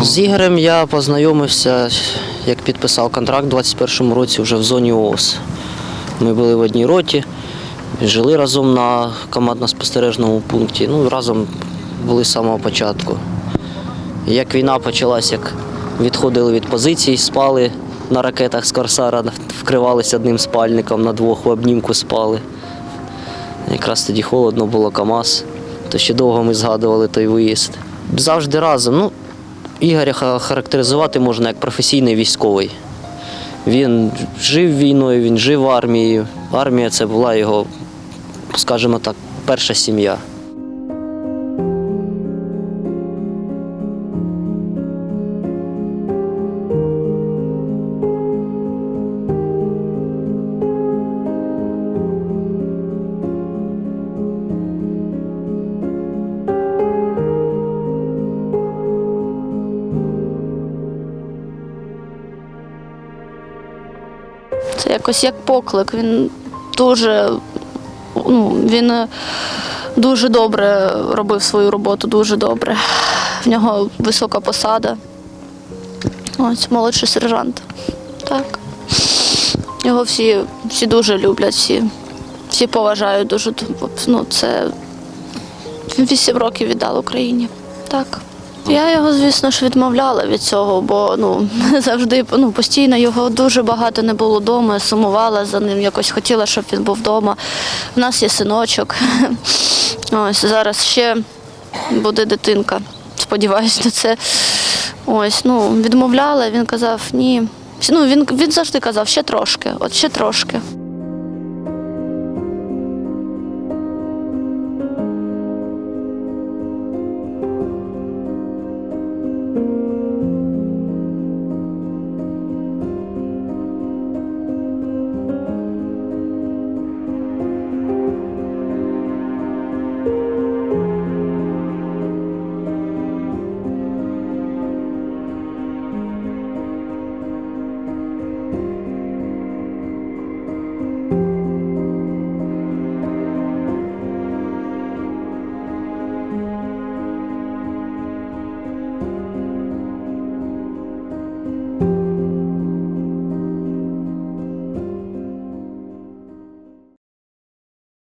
З Ігорем я познайомився, як підписав контракт у 21-му році вже в зоні ООС. Ми були в одній роті, жили разом на командно-спостережному пункті. Ну, разом були з самого початку. Як війна почалась, як відходили від позицій, спали на ракетах з Корсара, вкривалися одним спальником, на двох в обнімку спали. Якраз тоді холодно було КАМАЗ, то ще довго ми згадували той виїзд. Завжди разом. Ну, Ігоря характеризувати можна як професійний військовий. Він жив війною, він жив армією. Армія це була його, скажімо так, перша сім'я. Це якось як поклик. Він дуже, ну, він е, дуже добре робив свою роботу, дуже добре. В нього висока посада. Ось, молодший сержант. Так. Його всі, всі дуже люблять, всі, всі поважають дуже. Ну, це він вісім років віддав Україні. Так. Я його, звісно ж, відмовляла від цього, бо ну завжди ну, постійно його дуже багато не було вдома, сумувала за ним, якось хотіла, щоб він був вдома. У нас є синочок. Ось зараз ще буде дитинка. Сподіваюсь на це. Ось, ну, відмовляла, він казав, ні. Ну, він, він завжди казав, ще трошки, от ще трошки.